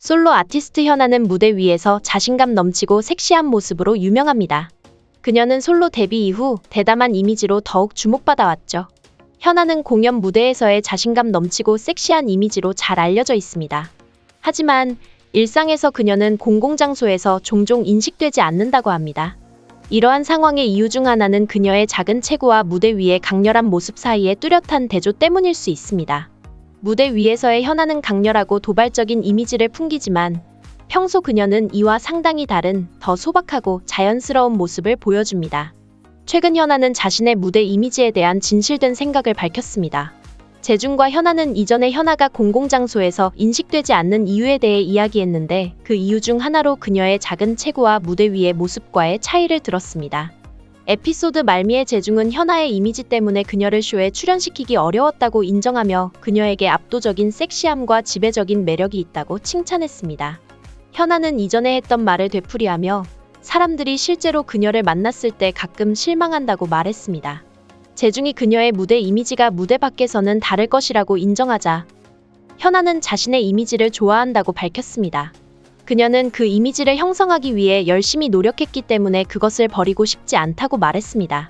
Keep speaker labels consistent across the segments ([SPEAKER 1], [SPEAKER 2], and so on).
[SPEAKER 1] 솔로 아티스트 현아는 무대 위에서 자신감 넘치고 섹시한 모습으로 유명합니다. 그녀는 솔로 데뷔 이후 대담한 이미지로 더욱 주목받아왔죠. 현아는 공연 무대에서의 자신감 넘치고 섹시한 이미지로 잘 알려져 있습니다. 하지만 일상에서 그녀는 공공장소에서 종종 인식되지 않는다고 합니다. 이러한 상황의 이유 중 하나는 그녀의 작은 체구와 무대 위의 강렬한 모습 사이의 뚜렷한 대조 때문일 수 있습니다. 무대 위에서의 현아는 강렬하고 도발적인 이미지를 풍기지만 평소 그녀는 이와 상당히 다른 더 소박하고 자연스러운 모습을 보여줍니다. 최근 현아는 자신의 무대 이미지에 대한 진실된 생각을 밝혔습니다. 재중과 현아는 이전에 현아가 공공장소에서 인식되지 않는 이유에 대해 이야기했는데 그 이유 중 하나로 그녀의 작은 체구와 무대 위의 모습과의 차이를 들었습니다. 에피소드 말미에 재중은 현아의 이미지 때문에 그녀를 쇼에 출연시키기 어려웠다고 인정하며 그녀에게 압도적인 섹시함과 지배적인 매력이 있다고 칭찬했습니다. 현아는 이전에 했던 말을 되풀이하며 사람들이 실제로 그녀를 만났을 때 가끔 실망한다고 말했습니다. 재중이 그녀의 무대 이미지가 무대 밖에서는 다를 것이라고 인정하자 현아는 자신의 이미지를 좋아한다고 밝혔습니다. 그녀는 그 이미지를 형성하기 위해 열심히 노력했기 때문에 그것을 버리고 싶지 않다고 말했습니다.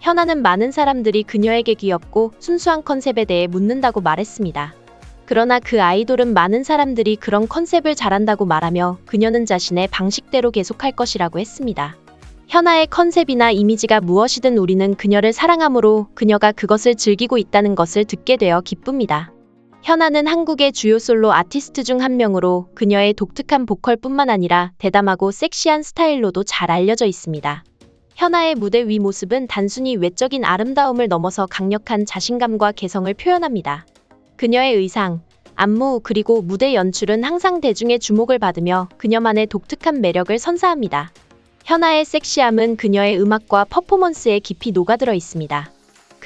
[SPEAKER 1] 현아는 많은 사람들이 그녀에게 귀엽고 순수한 컨셉에 대해 묻는다고 말했습니다. 그러나 그 아이돌은 많은 사람들이 그런 컨셉을 잘한다고 말하며 그녀는 자신의 방식대로 계속할 것이라고 했습니다. 현아의 컨셉이나 이미지가 무엇이든 우리는 그녀를 사랑하므로 그녀가 그것을 즐기고 있다는 것을 듣게 되어 기쁩니다. 현아는 한국의 주요 솔로 아티스트 중 한 명으로 그녀의 독특한 보컬뿐만 아니라 대담하고 섹시한 스타일로도 잘 알려져 있습니다. 현아의 무대 위 모습은 단순히 외적인 아름다움을 넘어서 강력한 자신감과 개성을 표현합니다. 그녀의 의상, 안무 그리고 무대 연출은 항상 대중의 주목을 받으며 그녀만의 독특한 매력을 선사합니다. 현아의 섹시함은 그녀의 음악과 퍼포먼스에 깊이 녹아들어 있습니다.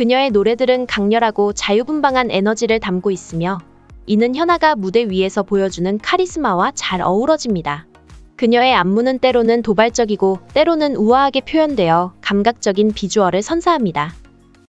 [SPEAKER 1] 그녀의 노래들은 강렬하고 자유분방한 에너지를 담고 있으며 이는 현아가 무대 위에서 보여주는 카리스마와 잘 어우러집니다. 그녀의 안무는 때로는 도발적이고 때로는 우아하게 표현되어 감각적인 비주얼을 선사합니다.